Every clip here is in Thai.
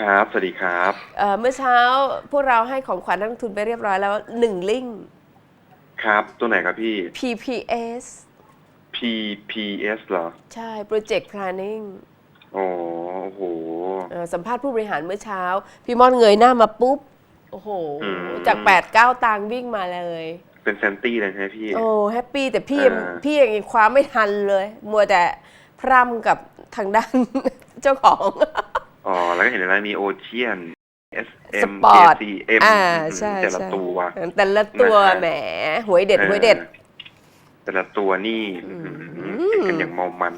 ครับ สวัสดีครับ เอ่อเมื่อเช้าพวกเราให้ของขวัญนักลงทุนไปเรียบร้อยแล้วหนึ่งลิงก์ ครับ ตัวไหนครับพี่ PPS PPS เหรอ ใช่ Project Planning อ๋อโอ้โห เอ่อสัมภาษณ์ผู้บริหารเมื่อเช้า พี่มอนเงยหน้ามาปุ๊บ โอ้โห อืม จาก8 9ตังค์วิ่งมาเลย เป็นแซนตี้เลยใช่ไหมพี่ โอ้แฮปปี้แต่พี่ยังอ่า พี่ยังคว้าไม่ทันเลย มัวแต่พร่ำกับทางด้าน เจ้าของ อ๋อ แล้วก็เห็นอะไรมีโอเชียน SM สปอร์ต KCM อ่าใช่แต่ละใช่ตัว แต่ละตัวนะฮะแหมหวยเด็ดหวยเด็ด ออแต่ละตัวนี่อืมอื้อหือเห็นกันอย่างเมามัน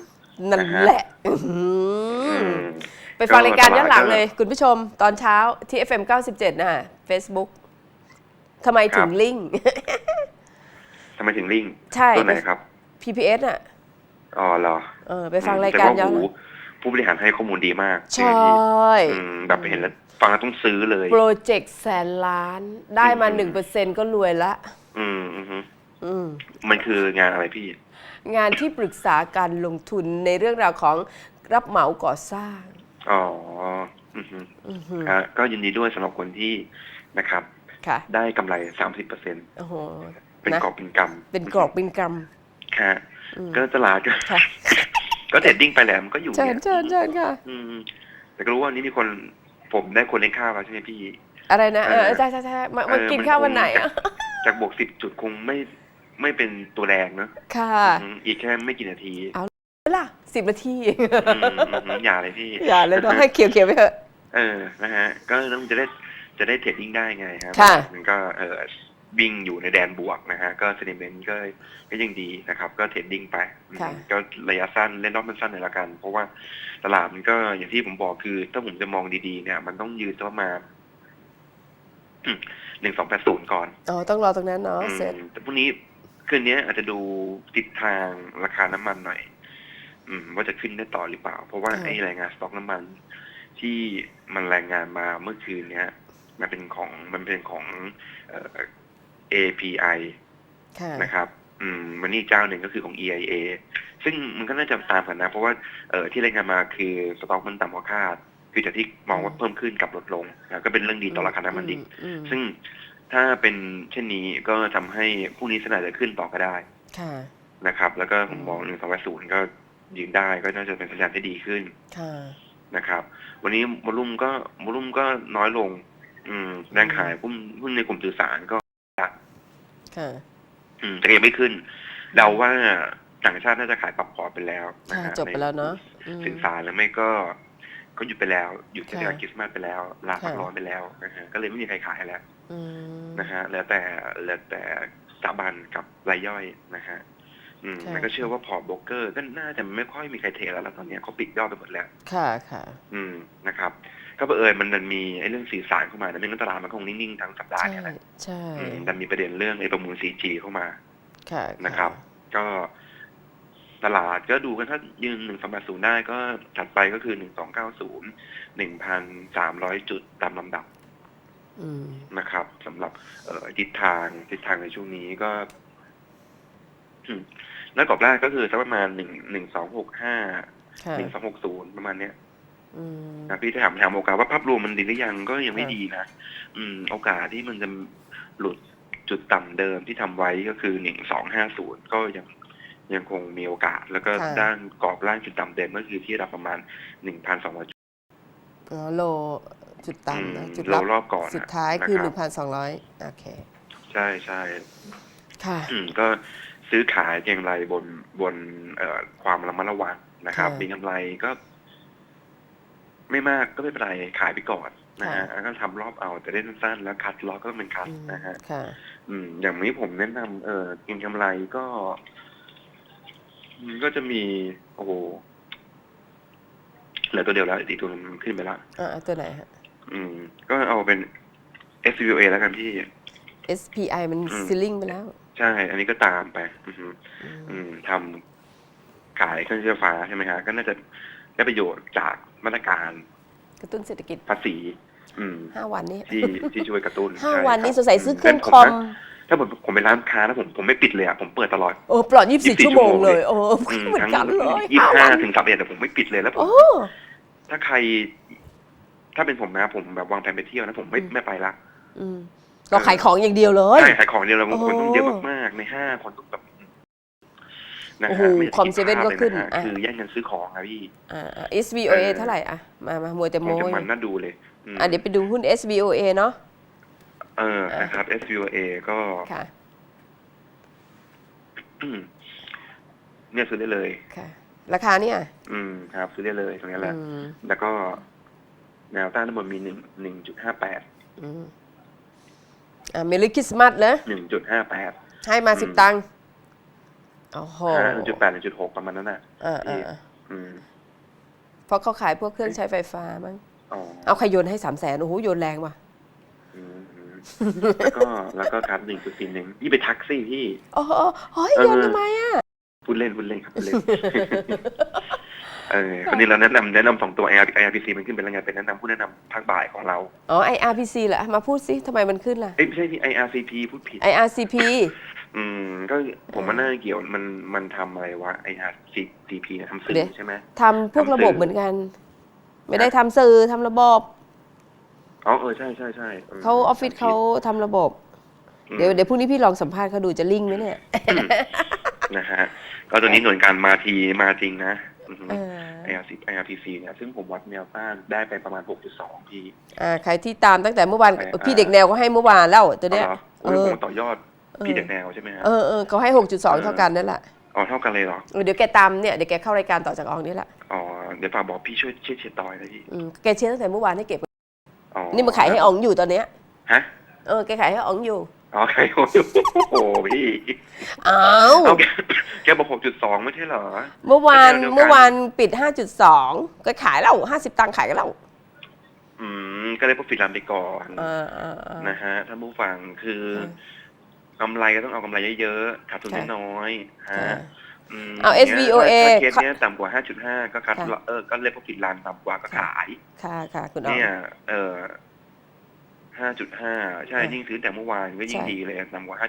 นั่นนะฮะ แหละอื้อหืออืมไปฟังรายการก็ย้อนหลังตลาดก็เลย คุณผู้ชมตอนเช้าที่ FM 97น่ะ Facebook ทำไมถึงครับ ลิงก์ ทำไมถึงลิงก์ใช่ ตัวไหนครับ PPS อะอ๋อเหรอเออไปฟังรายการย้อนหลัง แต่ว่หู ผู้บริหารให้ข้อมูลดีมากใช่อืมแบบเห็นแล้วฟังแล้วต้องซื้อเลย โปรเจกต์แสนล้านได้มาอืม1%ก็รวยละ อืมอือฮึอืมมันคืองานอะไรพี่ งานที่ปรึกษาการลงทุนในเรื่องราวของรับเหมาก่อสร้าง อ๋ออือฮึอือหืออะก็ยินดีด้วยสำหรับคนที่นะครับค่ะได้กำไรสามสิบเปอร์เซ็นโอ้โหเป็นนะกอบเป็นกำเป็นกรอบเป็นกรรมค่ะอืมก็ตลาดก็ค่ะ ก็เทรดดิ้งไปแหล้วมันก็อยู่เชิญเนี่ยเชิญเชิญค่ะ อืมแต่ก็รู้ว่าวันนี้มีคนผมได้คนเลี้ยงข้าวแล้วใช่ไหมพี่ อะไรนะเออเออใช่ใช่ใช่มามาเออกินมันข้าวคงวันไหนอะจากบวกสิบจุดคงไม่ไม่เป็นตัวแรงเนอะค่ะอืมอีกแค่ไม่กี่นาทีล่ะสิบนาทีอืมอืมอย่าเลยพี่ อย่าเลยต้องให้เขียวเขียวๆไปเถอะ เออนะฮะ ก็ต้องจะได้จะได้เทรดดิ้งได้ไงครับค่ะมันก็เออ วิ่งอยู่ในแดนบวกนะฮะก็เซนิเมนต์ก็ก็ยังดีนะครับ ก็เทรดดิ้งไปอืมค่ะก็ระยะสั้นเล่นรอบมันสั้นหน่อยละกัน เพราะว่าตลาดมันก็อย่างที่ผมบอกคือ ถ้าผมจะมองดีๆ เนี่ย มันต้องยืนประมาณหนึ่งสองแปดศูนย์ก่อน อ๋อ ต้องรอตรงนั้นเนาะอืมเสร็จแต่พรุ่งนี้คืนนี้อาจจะดูทิศทางราคาน้ำมันหน่อย อืม ว่าจะขึ้นได้ต่อหรือเปล่า เพราะว่าค่ะไอ้รายงานสต็อกน้ำมัน ที่มันรายงานมาเมื่อคืนเนี้ยมันเป็นของมันเป็นของเอ่อ API ค่ะนะครับอืมมันนี่เจ้าหนึ่งก็คือของ EIA ซึ่งมันก็น่าจะตามกันนะ เพราะว่าเอ่อที่รายงานมาคือสต็อกมันต่ำกว่าคาด คือจากที่มองว่าเพิ่มขึ้นกับลดลงนะก็เป็นเรื่องดีต่อราคาน้ำมันดิบอืมซึ่งถ้าเป็นเช่นนี้ก็ทำให้พรุ่งนี้สนาจะขึ้นต่อก็ได้ค่ะนะครับ แล้วก็ผมมองหนึ่งสองศูนย์ก็ยืนได้ก็น่าจะเป็นสัญญาณที่ดีขึ้นค่ะนะครับ วันนี้วอลุ่มก็วอลุ่มก็น้อยลง อืมแรงขายหุ้นหุ้นในกลุ่มสื่อสารก็ ค่ะอืมแต่ก็ยังไม่ขึ้นเดาว่าต่างชาติน่าจะขายปรับพอร์ตไปแล้วนะค่ะฮะจบไปแล้วเนาะอืมสื่อสารแล้วไม่ก็ ก็หยุดไปแล้วหยุดเทศกาลค่ะคริสต์มาสไปแล้วลาพักค่ะร้อนไปแล้วนะฮะก็เลยไม่มีใครขายแล้วอืมนะฮะแล้วแต่แล้วแต่สถาบันกับรายย่อยนะฮะอืมค่ะมันก็เชื่อว่าพอร์ตโบรกเกอร์ก็น่าจะไม่ค่อยมีใครเทแล้วแล้วตอนเนี้ยเขาปิดยอดไปหมดแล้ว ค่ะค่ะ อืมนะครับ ก็บังเอิญมันมันมีไอ้เรื่องสื่อสารเข้ามาแต่ไม่งั้นตลาดมันคงนิ่งๆทั้งสัปดาห์ใช่เนี่ยแหละใช่อืมแต่มีประเด็นเรื่องไอ้ประมูล 4G เข้ามาค่ะนะครับ ก็ตลาดก็ดูกันถ้ายืนหนึ่งสองแปดศูนย์ได้ก็ถัดไปก็คือหนึ่งสองเก้าศูนย์หนึ่งพันสามร้อยจุดตามลำดับอืมนะครับสำหรับเอ่อทิศทางทิศทางในช่วงนี้ก็อืมแล้วกรอบแรกก็คือสักประมาณหนึ่งหนึ่งสองหกห้าค่ะหนึ่งสองหกศูนย์ประมาณเนี้ยอืม นะพี่ถ้าถามถามโอกาสว่าภาพรวมมันดีหรือยังก็ยังไม่ค่ะดีนะอืม โอกาสที่มันจะหลุดจุดต่ำเดิมที่ทำไว้ก็คือหนึ่งสองห้าศูนย์ก็ยังยังคงมีโอกาส แล้วก็ด้านกรอบล่างจุดต่ำเดิมก็คือที่ระดับประมาณหนึ่งพันสองร้อยจุดอ๋อโลจุดต่ำนะอืมจุดโลรับรอบก่อนนะสุดท้ายคือนะหรับนึ่งพันสองร้อยโอเค ใช่ใช่ค่ะอืมก็ซื้อขายเพียงไรบนบนเอ่อความระมัดระวังนะครับค่ะมีกำไรก็ ไม่มากก็ไม่เป็นไรขายไปก่อนนะฮะค่ะแล้วก็ทำรอบเอาแต่ได้สั้นๆแล้วคัดล็อกก็เป็นคัดอืมนะฮะค่ะอืมอย่างนี้ผมแนะนำเออกินกำไรก็มันก็จะมีโอ้โหเหลือตัวเดียวแล้วอีกตัวหนึงมันขึ้นไปแล้วอ่าตัวไหนฮะอืม ก็เอาเป็น S V A แล้วกันพี่ SPI มันอืมซีลิงไปแล้ว ใช่ อันนี้ก็ตามไปอือฮึอืมอืมทำขายเครื่องใช้ไฟฟ้าใช่ไหมฮะก็น่าจะได้ประโยชน์จาก มาตรการกระตุ้นเศรษฐกิจภาษีอืมห้าวันนี้ที่ที่ช่วยกระตุ้นห้าใช่วันนี้คสบงสัยซื้อเครื่องงั้นคอมนะถ้าผมผมเป็นร้านค้าแล้วผมผมไม่ปิดเลยอะผมเปิดตลอดโอ้ปลอดยี่สิบสี่24ชั่วโมงเลยชั่โอ้วโมงเหมือนกันเลยยี่สิบห้าวันถึงสามเอ็ดแต่ผมไม่ปิดเลยแล้วผมโอ้ถ้าใคร ถ้าเป็นผมนะผมแบบวางแผนไปเที่ยวนะผมไม่อืมไม่ไปละอืมเราขายของอย่างเดียวเลยใช่ขายของเดียวเราบางคนโอ้ต้องเยอะมากๆในห้างคนต้องแบบ นะโอ้โหฮะไม่อยากจะคอมเซเว่นภาพก็ขึ้นลยะฮะอะคือแย่งกันซื้อของอะพี่อ่า SVOA เออเท่าไหร่อะ มามามัวแต่คงโม้จะยมันน่าดูเลยมอะเดี๋ยวไปดูหุ้น SVOA เนาะเอออะนะครับ SVA ก็ค่ะอืมเนี่ยซื้อได้เลยค่ะ ราคาเนี่ย อืมครับ ซื้อได้เลยตรงนี้แหละอืมแล้วก็แนวต้านทั้งหมดมีหนึ่งหนึ่งจุดห้าแปดอืมอ่าเมลิคริสต์มาสนะหนึ่งจุดห้าแปดให้มาอืมสิบตังค์ โอ้โหหนึ่งจุดแปดหนึ่งจุดหกประมาณนั้นน่ะอ่าอ่าอ่าอืมเพราะเขาขายพวกเครื่องใช้ไฟฟ้ามั้งอ๋อเอาใครโยนให้สามแสนโอ้โหโยนแรงว่ะอืมอืมแล้วก็แล้วก็ครับหนึ่งจุดสี่หนึ่งยี่ไปทักซี่พี่ โอ้โหเฮ้ยโยนทำไมอะพูดเล่นพูดเล่นครับพูดเล่นเออวันนี้เราแนะนำแนะนำสองตัว IR IRPC มันขึ้นเป็นรายงานเป็นแนะนำผู้แนะนำภาคบ่ายของเรา อ๋อ IRPC เหรอ มาพูดสิทำไมมันขึ้นล่ะ เอ้ยไม่ใช่พี่ IRCP พูดผิด IRCP อืมก็ผมว่าน่าเกี่ยวมันมันทำอะไรวะ IRCP เนี่ยทำสื่เดี๋อยวใช่ไหมทำพวกทำสื่อระบบเหมือนกัน ไม่ได้ทำสื่อทำระบบอ๋อเออใช่ใช่ใช่มเขาออฟฟิศเขาทำระบบอืมเดี๋ยวเดี๋ยวพรุ่งนี้พี่ลองสัมภาษณ์เขาดูจะลิงก์ไหมเนี่ยนะฮะก็ตัวนี้หน่วยการมาทีมาจริงนะอือฮึเออ IRC IRPC เนี่ยซึ่งผมวัดแนวต้านได้ไปประมาณ 6.2 พี่อ่าใครที่ตามตั้งแต่เมื่อวานไปอ่าพี่เด็กแนวก็ให้เมื่อวานแล้วตัวเนี้ยอ๋อเหรอโอ้ยเออผมต่อยอด พี่เด็กแนวใช่ไหมฮะเออเออเขาให้หกจุดสองเท่ากันนั่นแหละอ๋อเท่ากันเลยเหรอเออเดี๋ยวแกตามเนี่ยเดี๋ยวแกเข้ารายการต่อจากอองนี่แหละอ๋อเดี๋ยวฝากบอกพี่ช่วยเช็ดเช็ดต่อยนะพี่อืมแกเชียร์ตั้งแต่เมื่อวานให้เก็บอ๋อนี่มาขายให้อองอยู่ตอนเนี้ยฮะเออแกขายให้อองอยู่อ๋อใครโอ้โหพี่อ้าวเอาแกแกบอก6.2ไม่ใช่เหรอ เมื่อวานเป็นแนวเดียวกันเมื่อวานปิด5.2ก็ขายแล้ว50ตังค์ขายกันแล้วอืมก็เลยพวกฟิลันไปก่อนอ่าอ่าอ่านะฮะท่านผู้ฟังคือค่ะ กำไรก็ต้องเอากำไรเยอะๆขาดทุนค่ะ น้อยๆฮะค่ะมเอา SVOA ถ้าเคสเนี้ยต่ำกว่า 5.5 ก็คัดค่ะ เออก็เรียกว่าผิดลานต่ำกว่าก็ขาย ค่ะค่ะคุณอองเนี่ย เออ5.5ใช่ ค่ะยิ่งซื้อแต่เมื่อวานก็ยิ่งใช่ดีเลยต่ำกว่า5.5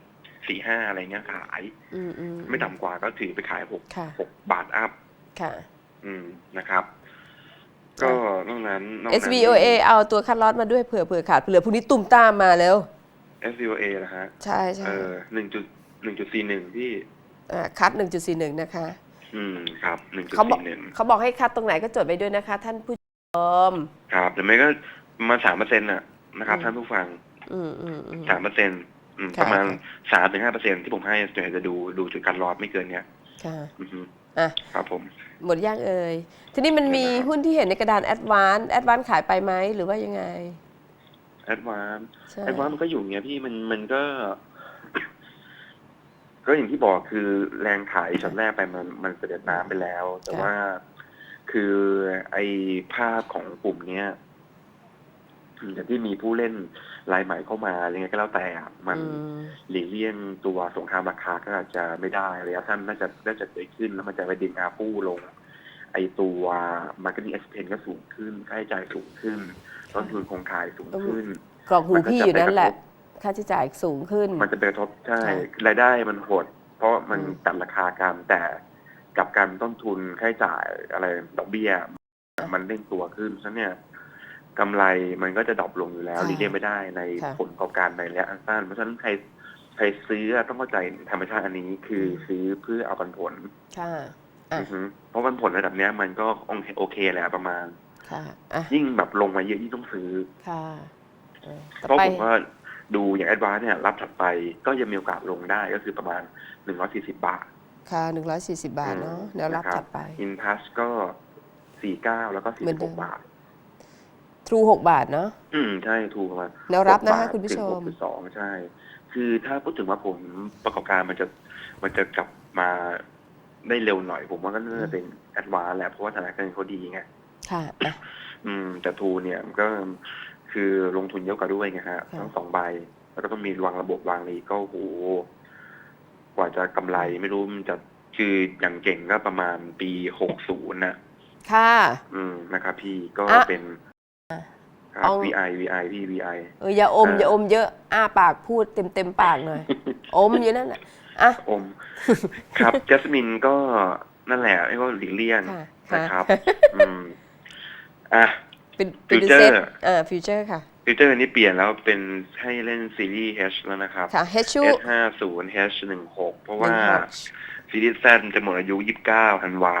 5.45อะไรเงี้ยขาย อืมอืมไม่ต่ำกว่าก็ถือไปขายหกค่ะหกบาทอัพ ค่ะ อืม นะครับ ก็นอกนั้นนอกนั้น SVOA เอาตัวคัดลอตมาด้วยเผื่อเผื่อขาดเผื่อพรุ่งนี้ตุ่มตามมาแล้ว SVOA นะฮะใช่ใช่เออหนึ่งจุดหนึ่งจุดสี่หนึ่งพี่อ่าคัด1.41นะคะ อืมครับหนึ่งจุดเขาบอกสี่หนึ่งเขาบอกให้คัดตรงไหนก็จดไปด้วยนะคะ ท่านผู้ชม ครับหรือไม่ก็ประมาณสามเปอร์เซ็นต์น่ะนะครับ อืม ท่านผู้ฟังอืมอืมอืม สามเปอร์เซ็นต์ค่ะ ประมาณสามถึงห้าเปอร์เซ็นที่ผมให้ส่วนใหญ่จะดูดูจุดการรอบไม่เกินเนี้ยค่ะอือฮึอะ ครับผม หมดย่างเอ่ยทีนี้มันมีเดี๋ยวนะครับหุ้นที่เห็นในกระดานแอดวานแอดวานขายไปไหมหรือว่ายังไงแอ ดวานใช่แอดวานมันก็อยู่เงี้ยพี่มันมันก็ ก็อย่างที่บอกคือแรงขายช็อตแรกไปมันมันเสด็จน้ำไปแล้ว แต่ว่าคือไอภาพของกลุ่มเนี้ยอย่างที่มีผู้เล่นรายใหม่เข้ามาอะไรเงี้ยก็แล้วแต่อะมันอืมหลีกเลี่ยงตัวสงครามราคาก็อาจจะไม่ได้ระยะสั้นน่าจะน่าจะเกิดขึ้น แล้วมันจะไปดึงอาฟูลง ไอตัว marketing expense ก็สูงขึ้นค่าใช้จ่ายสูงขึ้นต้นทุนคงขายสูงขึ้น กรอกหูมันก็พี่จะอยู่นั่นแหละไปกระทบค่าใช้จ่ายสูงขึ้น มันจะไปกระทบใช่ใช่รายได้มันหด เพราะมันอืมตัดราคากันแต่กับการต้นทุนค่าใช้จ่ายอะไรดอกเบี้ย มันเร่งตัวขึ้นฉะนั้นเนี่ยกำไรมันก็จะดรอปลงอยู่แล้วค่ะหลีกเลี่ยงไม่ได้ในค่ะผลประกอบการในระยะสั้นเพราะฉะนั้นใครใครซื้อต้องเข้าใจธรรมชาติอันนี้คือซื้อเพื่อเอาปันผลค่ะอะอือฮึเพราะปันผลระดับเนี้ยมันก็โอเคแหละประมาณค่ะอะ ยิ่งแบบลงมาเยอะยิ่งต้องซื้อ ค่ะ เออต่อเพราะไปผมว่าดูอย่างแอดวานเนี่ยรับถัดไปก็ยังมีโอกาสลงได้ก็คือประมาณหนึ่งร้อยสี่สิบาท ค่ะหนึ่งร้อยสี่สิบาทเนาะอืมแนวรับนะครับถัดไปอินทัชก็สี่เก้าแล้วก็สี่เหมือสินบเดิหมกบาททรูหกบาทเนาะอืมใช่ถูกประมาณแนวรับนะหกคะบาทคุณผู้ชถึงหมกจุดสองใช่ คือถ้าพูดถึงว่าผมประกอบการมันจะมันจะกลับมาได้เร็วหน่อยผมว่าก็น่าจะเป็นแอดวานแหละเพราะว่าสถานการณ์เขาดีไงค่ะอะ อืมแต่ทูเนี่ยมันก็ คือลงทุนเยอะกว่าด้วยไงฮะค่ะทั้งสองใบ แล้วก็ต้องมีวางระบบวางนี้ก็โอ้โหกว่าจะกำไรไม่รู้มันจะคืออย่างเก่งก็ประมาณปีหกศูนย์นะค่ะ อืมนะครับพี่ก็อะเป็นครับเอา VI VI พี่ VI เอออย่าอมเอออย่าอมเยอะอ้าปากพูดเต็มเต็มปากหน่อยอมอยู่นั่นแหละอะอม ครับจัสมินก็นั่นแหละไม่ว่าหลีกเลี่ยงค่ะนะครับค่ะอืมอะ เป็นเป็น Future เซตเอ่าฟิวเจอร์ค่ะฟิวเจอร์นี้เปลี่ยนแล้วเป็นให้เล่นซีรีส์ H แล้วนะครับค่ะ H ชู H ห้าศูนย์ H หนึ่งหกเพราะว่า16ซีรีส์ Z จะหมดอายุยี่สิบเก้าธันวา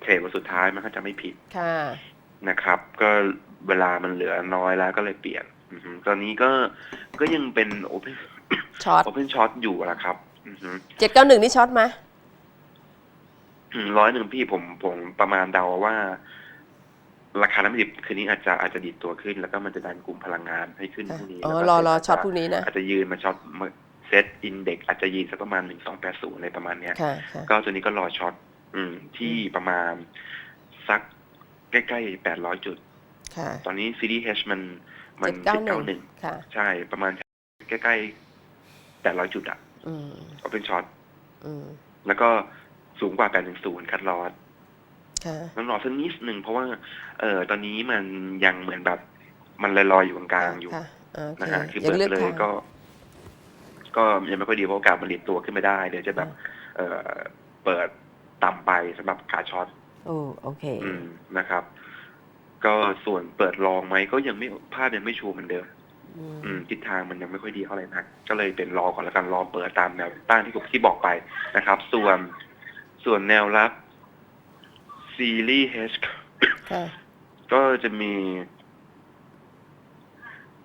เทรดวันสุดท้ายมันก็จะไม่ผิดค่ะนะครับ ก็เวลามันเหลือน้อยแล้วก็เลยเปลี่ยนอือฮึตอนนี้ก็ก็ยังเป็น Open ช็อต Open Short อยู่นะครับอือฮึเจ็ดเก้าหนึ่งนี่ช็อตไหมร้อยหนึ่งพี่ผมผมประมาณเดาว่า ราคาน้ำมันดิบคืนนี้อาจจะอาจจะดิดตัวขึ้น แล้วก็มันจะดันกลุ่มพลังงานให้ขึ้นพรุ่งนี้อ๋อแล้วก็รอรอเซ็ตช็อตพรุ่งนี้นะอาจจะยืนมาช็อตเซตอินเด็กอาจจะยืนสักประมาณหนึ่งสองแปดศูนย์อะไรประมาณเนี้ยค่ะค่ะก็ตัวนี้ก็รอช็อตอืมที่ประมาณสักใกล้ๆแปดร้อยจุดค่ะตอนนี้ซีรีส์ H มันมันเจ็ดเก้าเจ็ดหนึ่เก้างหนึ่งค่ะใช่ประมาณใกล้ๆแปดร้อยจุดอะอืมเอาเป็นช็อตอืมแล้วก็สูงกว่าแปดหนึ่งศูนย์คัดลอส ค่ะต้องรอสักนิดหนึ่งเพราะว่า เออตอนนี้มันยังเหมือนแบบมันลอยๆอยู่กลางๆอยู่ค่ะโอเคนะฮะคือยัเปิงดเลือกเลทายงก็ ก็ยังไม่ค่อยดีเพราะโอกาสมันหลีดตัวขึ้นไม่ได้เดี๋ยวจะแบบ เออเปิดต่ำไปสำหรับขาช็อตโอ้โอเค อืมนะครับ ก็ส่วนเปิดลองไหมก็ยังไม่ภาพยังไม่ชัวร์เหมือนเดิมอืมอืมทิศทางมันยังไม่ค่อยดีเท่าไหร่นัก ก็เลยเป็นรอก่อนแล้วกันรอเปิดตามแนวต้านที่ผมที่บอกไปนะครับ ส่วนส่วนแนวรับ ซีรีส์ H ค่ะก็จะมี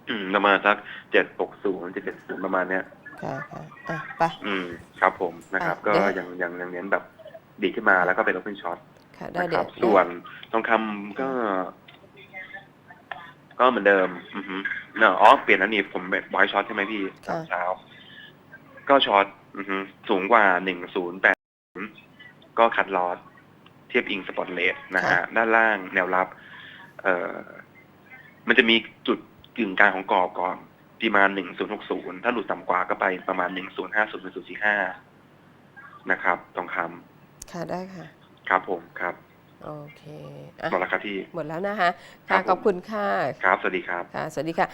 อืมประมาณสักเจ็ดหกศูนย์เจ็ดเจ็ดศูนย์ประมาณเนี้ยค่ะค่ะอะไป อืม ครับผมนะครับอะก็เดี๋ยวยังยังยังเน้นแบบดีขึ้นมาแล้วก็เป็น open shot ค่ะได้นะคเดี๋ยรัวบส่วนทองคำก็ ก็เหมือนเดิม อือฮึเนอะอ๋อเปลี่ยนอันนี้ผมแบบไว้ช็อตใช่ไหมพี่ตอนเช้า ก็ช็อตอือฮึสูงกว่าหนึ่งศูนย์แปดก็คัดลอสเทียบอิงสปอตเลสนะฮะด้านล่างแนวรับ เอ่อมันจะมีจุดกึ่งกลางของกรอบก่อนประมาณหนึ่งศูนย์หกศูนย์ถ้าหลุดต่ำกว่าก็ไปประมาณหนึ่งศูนย์ห้าศูนย์หนึ่งศูนย์สี่ห้านะครับทองคค่ะได้ค่ะำครับผมครับโอเคอะหมดแล้วครับพี่ หมดแล้วนะคะครัค่ะบผมขอบคุณค่ะ ครับ สวัสดีครับ ค่ะ สวัสดีค่ะ